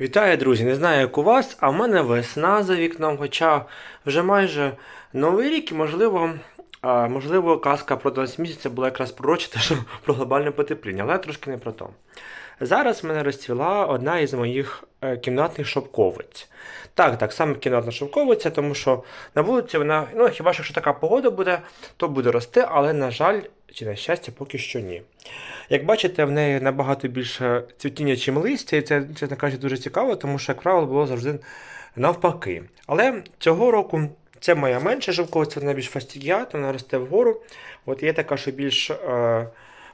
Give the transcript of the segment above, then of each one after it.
Вітаю, друзі! Не знаю, як у вас, а в мене весна за вікном, хоча вже майже новий рік, і можливо, можливо, казка про 12 місяців була якраз пророчити, що про глобальне потепління, але трошки не про то. Зараз в мене розцвіла одна із моїх е, кімнатних шовковиць. Так, так, саме кімнатна шовковиця, тому що на вулиці вона, ну хіба що якщо така погода буде, то буде рости, але, на жаль, чи на щастя, поки що ні. Як бачите, в неї набагато більше цвітіння, чим листя, і це, чесно кажучи, дуже цікаво, тому що, як правило, було завжди навпаки. Але цього року це моя менша шовковиця, вона більш фастігіата, вона росте вгору. От є така, що більш е,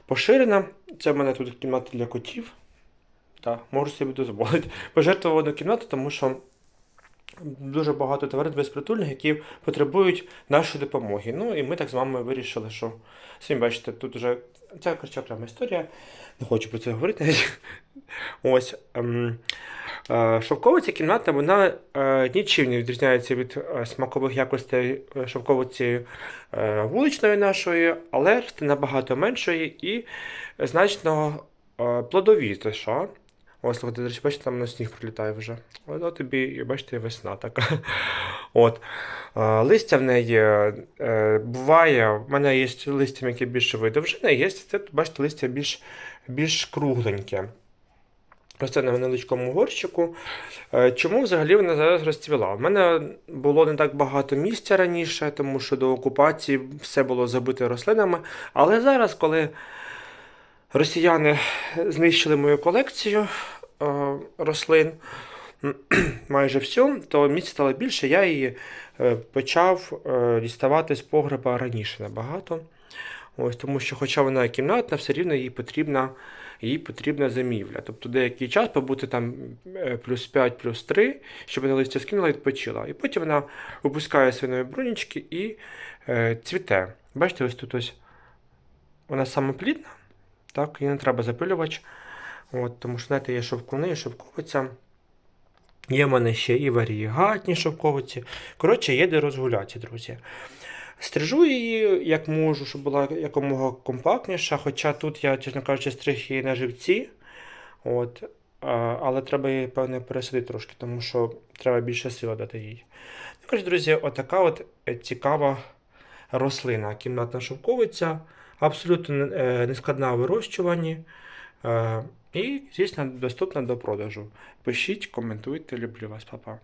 поширена. Це в мене тут кімната для котів. Так, можу собі дозволити. Пожертвував одну кімнату, тому що дуже багато тварин безпритульних, які потребують нашої допомоги. Ну і ми так з вами вирішили, що самі бачите, тут вже це коротше, окрема історія. Не хочу про це говорити. Ось. Ем, е, шовковиця кімната, вона е, нічим не відрізняється від е, смакових якостей шовковиці вуличної нашої, але набагато меншої і значно е, Ось, слухайте, до речі, бачите, там на сніг прилітає вже. От тобі, бачите, весна така. От. Е, Листя в неї е, буває, в мене є листя, яке більше видовжене, є це, бачите, листя більш, більш кругленьке. Росте на невеличкому горщику. Е, Чому взагалі вона зараз розцвіла? У мене було не так багато місця раніше, тому що до окупації все було забите рослинами. Але зараз, коли росіяни знищили мою колекцію е, рослин, майже всю, то місця стало більше. Я її е, почав е, діставати з погреба раніше набагато. Ось, тому що, хоча вона кімнатна, все рівно їй потрібна, їй потрібна зимівля. Тобто деякий час побути там е, плюс 5, плюс 3, щоб вона листя скинула і відпочила. І потім вона випускає свиної брунічки і е, цвіте. Бачите, ось тут ось вона самоплідна, так, їй не треба запилювач. От, тому що, знаєте, є шовкуни, є шовковиця. Є в мене ще і варігатні шовковиці. Коротше, є де розгулятися, друзі. Стрижу її як можу, щоб була якомога компактніша. Хоча тут я, чесно кажучи, стриг її на живці. От. Але треба її, певне, пересадити трошки, тому що треба більше сили дати їй. Ну, коротше, друзі, отака от е, цікава рослина, кімнатна шовковиця. Абсолютно е, нескладна в вирощуванні. І, звісно, доступна до продажу. Пишіть, коментуйте, люблю вас, папа.